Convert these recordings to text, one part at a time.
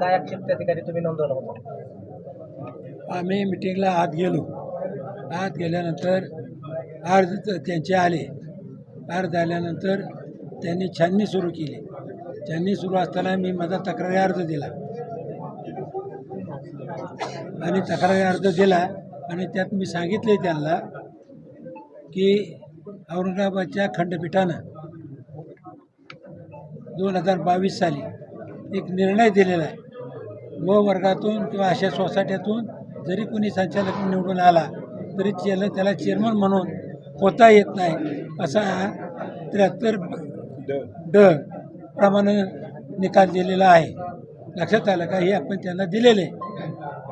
काय त्या ठिकाणी तुम्ही नोंदवला होता? आम्ही मिटिंगला आत गेलो. आत गेल्यानंतर अर्ज त्यांचे आले. अर्ज आल्यानंतर त्यांनी छाननी सुरू केली. त्यांनी सुरू असताना मी माझा तक्रारी अर्ज दिला. आणि तक्रारी अर्ज दिला आणि त्यात मी सांगितले त्यांना की औरंगाबादच्या खंडपीठानं दोन हजार बावीस साली एक निर्णय दिलेला आहे. व वर्गातून किंवा अशा सोसायट्यातून जरी कोणी संचालक निवडून आला तरी त्याला त्याला चेअरमन म्हणून होता येत नाही. असा त्र्याहत्तर ड. प्रमाणे निकाल दिलेला आहे. लक्षात आलं का? हे आपण त्यांना दिलेले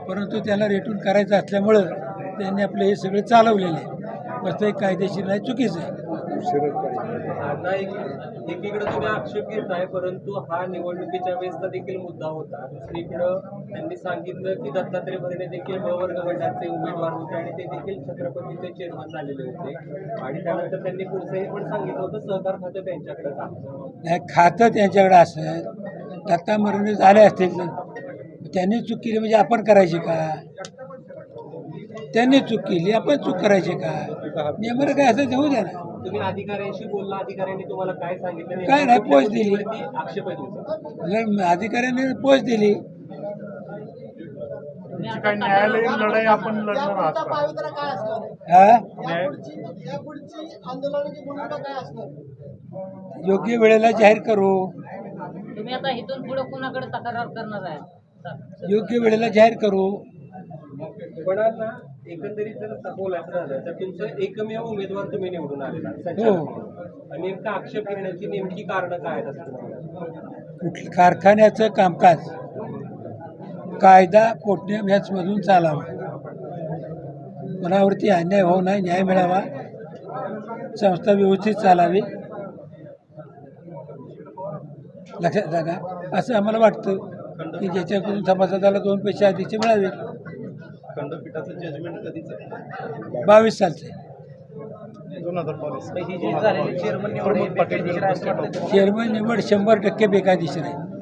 परंतु त्यांना रेटून करायचं असल्यामुळं त्यांनी आपलं हे सगळं चालवलेलं आहे. वास्तविक कायदेशीर नाही चुकीचं आहे. आता एक एकीकडे तुम्ही आक्षेप घेताय परंतु हा निवडणुकीच्या वेळेसचा देखील मुद्दा होता. दुसरीकडं त्यांनी सांगितलं की दत्तात्रय भरणे देखील ब वर्ग गटाचे उमेदवार होते आणि ते देखील छत्रपतीचे चेअरमन झालेले होते. आणि त्यानंतर त्यांनी पुढचंही पण सांगितलं होतं सहकार खातं त्यांच्याकडे का नाही खातं त्यांच्याकडे असेल दत्ता मरणे झाले असतील त्यांनी चूक केली म्हणजे आपण करायची का? त्यांनी चूक केली आपण चूक करायची का? नियमानं काय असं होऊ द्या ना तुम्ही अधिकाऱ्यांशी बोलला अधिकाऱ्यांनी तुम्हाला काय सांगितलं काय नाही, पोच दिली. गोष्टीवरती आक्षेप आहे तुमचा लढ- अधिकाऱ्यांनी पोच दिली तुमची काही न्यायालयीन लढाई आपण लढणार आहात का? पावित्र्य काय असणार आहे? हा न्याय यापुढची यापुढची आंदोलनाची भूमिका काय असणार आहे? योग्य वेळेला जाहीर करू तुम्ही आता इथून पुढे कुणाकडे तक्रार करणार आहे योग्य वेळेला जाहीर करू आता एकंदरीत जर बोलायचं झालं तर तुमचं एकमेव उमेदवार तुम्ही निवडून आलेला हो. संचालक आणि नेमका आक्षेप घेण्याची नेमकी कारण काय आहेत असं तुम्हाला वाटतं? कुठलं कारखान्याचं कामकाज. कायदा पोटण्यामधून चालावं. कोणावरती अन्याय होऊ नये न्याय मिळावा. संस्था व्यवस्थित चालावी. लक्षात का असं आम्हाला वाटतं की ज्याच्याकडून सभासदाला दोन पैसे अधिकचे मिळावे. खंडपीठाचं जजमेंट कधीच? आहे बावीस सालचे. दोन हजार बावीस. ही? चेअरमन निवड शंभर टक्के बेकायदेशीर आहे.